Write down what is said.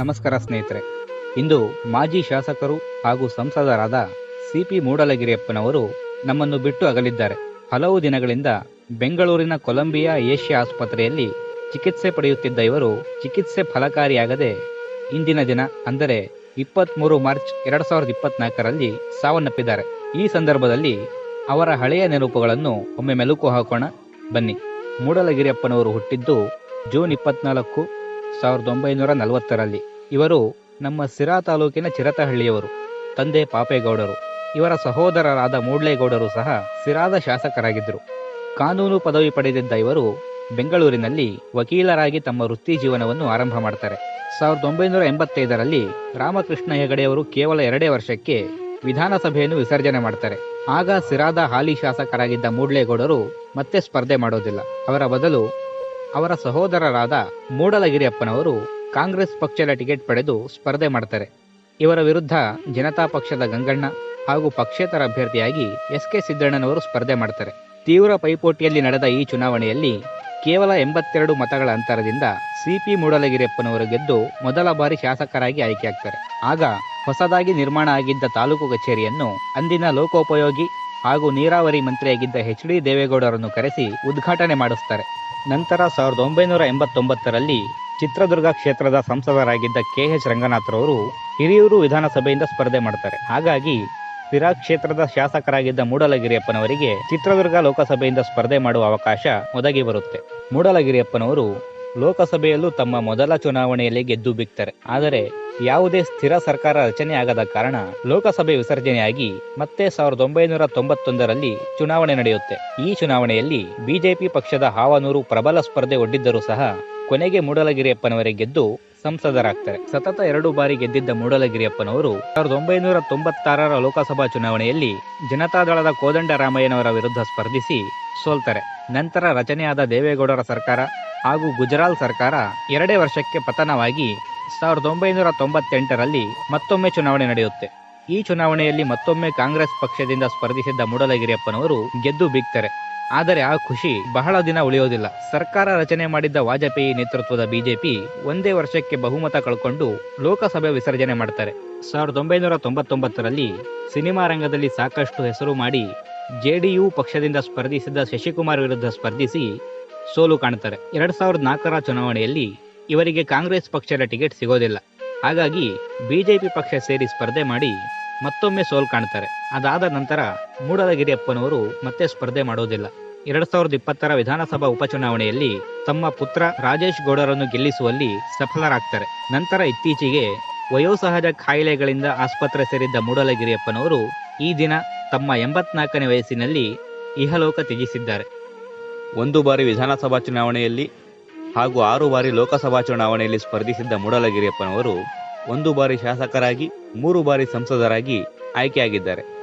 ನಮಸ್ಕಾರ ಸ್ನೇಹಿತರೆ. ಇಂದು ಮಾಜಿ ಶಾಸಕರು ಹಾಗೂ ಸಂಸದರಾದ ಸಿ ಪಿ ಮೂಡಲಗಿರಿಯಪ್ಪನವರು ನಮ್ಮನ್ನು ಬಿಟ್ಟು ಅಗಲಿದ್ದಾರೆ. ಹಲವು ದಿನಗಳಿಂದ ಬೆಂಗಳೂರಿನ ಕೊಲಂಬಿಯಾ ಏಷ್ಯಾ ಆಸ್ಪತ್ರೆಯಲ್ಲಿ ಚಿಕಿತ್ಸೆ ಪಡೆಯುತ್ತಿದ್ದ ಇವರು ಚಿಕಿತ್ಸೆ ಫಲಕಾರಿಯಾಗದೆ ಇಂದಿನ ದಿನ, ಅಂದರೆ ಇಪ್ಪತ್ತ್ಮೂರು ಮಾರ್ಚ್ ಎರಡು ಸಾವಿರದ ಇಪ್ಪತ್ನಾಲ್ಕರಲ್ಲಿ ಸಾವನ್ನಪ್ಪಿದ್ದಾರೆ. ಈ ಸಂದರ್ಭದಲ್ಲಿ ಅವರ ಹಳೆಯ ನೆನಪುಗಳನ್ನು ಒಮ್ಮೆ ಮೆಲುಕು ಹಾಕೋಣ. ಬನ್ನಿ. ಮೂಡಲಗಿರಿಯಪ್ಪನವರು ಹುಟ್ಟಿದ್ದು ಜೂನ್ ಇಪ್ಪತ್ನಾಲ್ಕು ಸಾವಿರದ ಒಂಬೈನೂರ ನಲವತ್ತರಲ್ಲಿ ಇವರು ನಮ್ಮ ಸಿರಾ ತಾಲೂಕಿನ ಚಿರತಹಳ್ಳಿಯವರು, ತಂದೆ ಪಾಪೇಗೌಡರು, ಇವರ ಸಹೋದರರಾದ ಮೂಡ್ಲೇಗೌಡರು ಸಹ ಸಿರಾದ ಶಾಸಕರಾಗಿದ್ದರು. ಕಾನೂನು ಪದವಿ ಪಡೆದಿದ್ದ ಇವರು ಬೆಂಗಳೂರಿನಲ್ಲಿ ವಕೀಲರಾಗಿ ತಮ್ಮ ವೃತ್ತಿ ಜೀವನವನ್ನು ಆರಂಭ ಮಾಡ್ತಾರೆ. ಸಾವಿರದ ಒಂಬೈನೂರ ಎಂಬತ್ತೈದರಲ್ಲಿ ರಾಮಕೃಷ್ಣ ಹೆಗಡೆಯವರು ಕೇವಲ ಎರಡೇ ವರ್ಷಕ್ಕೆ ವಿಧಾನಸಭೆಯನ್ನು ವಿಸರ್ಜನೆ ಮಾಡ್ತಾರೆ. ಆಗ ಸಿರಾದ ಹಾಲಿ ಶಾಸಕರಾಗಿದ್ದ ಮೂಡ್ಲೇಗೌಡರು ಮತ್ತೆ ಸ್ಪರ್ಧೆ ಮಾಡೋದಿಲ್ಲ. ಅವರ ಬದಲು ಅವರ ಸಹೋದರರಾದ ಮೂಡಲಗಿರಿಯಪ್ಪನವರು ಕಾಂಗ್ರೆಸ್ ಪಕ್ಷದ ಟಿಕೆಟ್ ಪಡೆದು ಸ್ಪರ್ಧೆ ಮಾಡ್ತಾರೆ. ಇವರ ವಿರುದ್ಧ ಜನತಾ ಪಕ್ಷದ ಗಂಗಣ್ಣ ಹಾಗೂ ಪಕ್ಷೇತರ ಅಭ್ಯರ್ಥಿಯಾಗಿ ಎಸ್ ಕೆ ಸಿದ್ದಣ್ಣನವರು ಸ್ಪರ್ಧೆ ಮಾಡ್ತಾರೆ. ತೀವ್ರ ಪೈಪೋಟಿಯಲ್ಲಿ ನಡೆದ ಈ ಚುನಾವಣೆಯಲ್ಲಿ ಕೇವಲ ಎಂಬತ್ತೆರಡು ಮತಗಳ ಅಂತರದಿಂದ ಸಿಪಿ ಮೂಡಲಗಿರಿಯಪ್ಪನವರು ಗೆದ್ದು ಮೊದಲ ಬಾರಿ ಶಾಸಕರಾಗಿ ಆಯ್ಕೆಯಾಗ್ತಾರೆ. ಆಗ ಹೊಸದಾಗಿ ನಿರ್ಮಾಣ ಆಗಿದ್ದ ತಾಲೂಕು ಕಚೇರಿಯನ್ನು ಅಂದಿನ ಲೋಕೋಪಯೋಗಿ ಹಾಗೂ ನೀರಾವರಿ ಮಂತ್ರಿಯಾಗಿದ್ದ ಎಚ್ ಡಿ ದೇವೇಗೌಡರನ್ನು ಕರೆಸಿ ಉದ್ಘಾಟನೆ ಮಾಡಿಸ್ತಾರೆ ನಂತರ ಸಾವಿರದ ಒಂಬೈನೂರ ಎಂಬತ್ತೊಂಬತ್ತರಲ್ಲಿ ಚಿತ್ರದುರ್ಗ ಕ್ಷೇತ್ರದ ಸಂಸದರಾಗಿದ್ದ ಕೆ ಎಚ್ ರಂಗನಾಥ್ರವರು ಹಿರಿಯೂರು ವಿಧಾನಸಭೆಯಿಂದ ಸ್ಪರ್ಧೆ ಮಾಡ್ತಾರೆ. ಹಾಗಾಗಿ ಸಿರಾ ಕ್ಷೇತ್ರದ ಶಾಸಕರಾಗಿದ್ದ ಮೂಡಲಗಿರಿಯಪ್ಪನವರಿಗೆ ಚಿತ್ರದುರ್ಗ ಲೋಕಸಭೆಯಿಂದ ಸ್ಪರ್ಧೆ ಮಾಡುವ ಅವಕಾಶ ಒದಗಿ ಬರುತ್ತೆ. ಮೂಡಲಗಿರಿಯಪ್ಪನವರು ಲೋಕಸಭೆಯಲ್ಲೂ ತಮ್ಮ ಮೊದಲ ಚುನಾವಣೆಯಲ್ಲಿ ಗೆದ್ದು ಬಿಕ್ತಾರೆ. ಆದರೆ ಯಾವುದೇ ಸ್ಥಿರ ಸರ್ಕಾರ ರಚನೆ ಆಗದ ಕಾರಣ ಲೋಕಸಭೆ ವಿಸರ್ಜನೆಯಾಗಿ ಮತ್ತೆ ಸಾವಿರದ ಒಂಬೈನೂರ ತೊಂಬತ್ತೊಂದರಲ್ಲಿ ಚುನಾವಣೆ ನಡೆಯುತ್ತೆ. ಈ ಚುನಾವಣೆಯಲ್ಲಿ ಬಿಜೆಪಿ ಪಕ್ಷದ ಹಾವನೂರು ಪ್ರಬಲ ಸ್ಪರ್ಧೆ ಒಡ್ಡಿದ್ದರೂ ಸಹ ಕೊನೆಗೆ ಮೂಡಲಗಿರಿಯಪ್ಪನವರೇ ಗೆದ್ದು ಸಂಸದರಾಗ್ತಾರೆ. ಸತತ ಎರಡು ಬಾರಿ ಗೆದ್ದಿದ್ದ ಮೂಡಲಗಿರಿಯಪ್ಪನವರು ಸಾವಿರದ ಒಂಬೈನೂರ ತೊಂಬತ್ತಾರರ ಲೋಕಸಭಾ ಚುನಾವಣೆಯಲ್ಲಿ ಜನತಾದಳದ ಕೋದಂಡರಾಮಯ್ಯನವರ ವಿರುದ್ಧ ಸ್ಪರ್ಧಿಸಿ ಸೋಲ್ತಾರೆ. ನಂತರ ರಚನೆಯಾದ ದೇವೇಗೌಡರ ಸರ್ಕಾರ ಹಾಗೂ ಗುಜರಾಲ್ ಸರ್ಕಾರ ಎರಡೇ ವರ್ಷಕ್ಕೆ ಪತನವಾಗಿ ಸಾವಿರದ ಒಂಬೈನೂರ ತೊಂಬತ್ತೆಂಟರಲ್ಲಿ ಮತ್ತೊಮ್ಮೆ ಚುನಾವಣೆ ನಡೆಯುತ್ತೆ. ಈ ಚುನಾವಣೆಯಲ್ಲಿ ಮತ್ತೊಮ್ಮೆ ಕಾಂಗ್ರೆಸ್ ಪಕ್ಷದಿಂದ ಸ್ಪರ್ಧಿಸಿದ್ದ ಮೂಡಲಗಿರಿಯಪ್ಪನವರು ಗೆದ್ದು ಬೀಗ್ತಾರೆ. ಆದರೆ ಆ ಖುಷಿ ಬಹಳ ದಿನ ಉಳಿಯೋದಿಲ್ಲ. ಸರ್ಕಾರ ರಚನೆ ಮಾಡಿದ್ದ ವಾಜಪೇಯಿ ನೇತೃತ್ವದ ಬಿಜೆಪಿ ಒಂದೇ ವರ್ಷಕ್ಕೆ ಬಹುಮತ ಕಳ್ಕೊಂಡು ಲೋಕಸಭೆ ವಿಸರ್ಜನೆ ಮಾಡ್ತಾರೆ. ಸಾವಿರದ ಒಂಬೈನೂರ ತೊಂಬತ್ತೊಂಬತ್ತರಲ್ಲಿ ಸಿನಿಮಾ ರಂಗದಲ್ಲಿ ಸಾಕಷ್ಟು ಹೆಸರು ಮಾಡಿ ಜೆಡಿಯು ಪಕ್ಷದಿಂದ ಸ್ಪರ್ಧಿಸಿದ್ದ ಶಶಿಕುಮಾರ್ ವಿರುದ್ಧ ಸ್ಪರ್ಧಿಸಿ ಸೋಲು ಕಾಣ್ತಾರೆ. ಎರಡ್ ಸಾವಿರದ ನಾಲ್ಕರ ಚುನಾವಣೆಯಲ್ಲಿ ಇವರಿಗೆ ಕಾಂಗ್ರೆಸ್ ಪಕ್ಷದ ಟಿಕೆಟ್ ಸಿಗೋದಿಲ್ಲ. ಹಾಗಾಗಿ ಬಿಜೆಪಿ ಪಕ್ಷ ಸೇರಿ ಸ್ಪರ್ಧೆ ಮಾಡಿ ಮತ್ತೊಮ್ಮೆ ಸೋಲು ಕಾಣ್ತಾರೆ. ಅದಾದ ನಂತರ ಮೂಡಲಗಿರಿಯಪ್ಪನವರು ಮತ್ತೆ ಸ್ಪರ್ಧೆ ಮಾಡೋದಿಲ್ಲ. ಎರಡ್ ಸಾವಿರದ ಇಪ್ಪತ್ತರ ವಿಧಾನಸಭಾ ಉಪಚುನಾವಣೆಯಲ್ಲಿ ತಮ್ಮ ಪುತ್ರ ರಾಜೇಶ್ ಗೌಡರನ್ನು ಗೆಲ್ಲಿಸುವಲ್ಲಿ ಸಫಲರಾಗ್ತಾರೆ. ನಂತರ ಇತ್ತೀಚೆಗೆ ವಯೋಸಹಜ ಕಾಯಿಲೆಗಳಿಂದ ಆಸ್ಪತ್ರೆ ಸೇರಿದ್ದ ಮೂಡಲಗಿರಿಯಪ್ಪನವರು ಈ ದಿನ ತಮ್ಮ ಎಂಬತ್ನಾಲ್ಕನೇ ವಯಸ್ಸಿನಲ್ಲಿ ಇಹಲೋಕ ತ್ಯಜಿಸಿದ್ದಾರೆ. ಒಂದು ಬಾರಿ ವಿಧಾನಸಭಾ ಚುನಾವಣೆಯಲ್ಲಿ ಹಾಗೂ ಆರು ಬಾರಿ ಲೋಕಸಭಾ ಚುನಾವಣೆಯಲ್ಲಿ ಸ್ಪರ್ಧಿಸಿದ್ದ ಮೂಡಲಗಿರಿಯಪ್ಪನವರು ಒಂದು ಬಾರಿ ಶಾಸಕರಾಗಿ, ಮೂರು ಬಾರಿ ಸಂಸದರಾಗಿ ಆಯ್ಕೆಯಾಗಿದ್ದಾರೆ.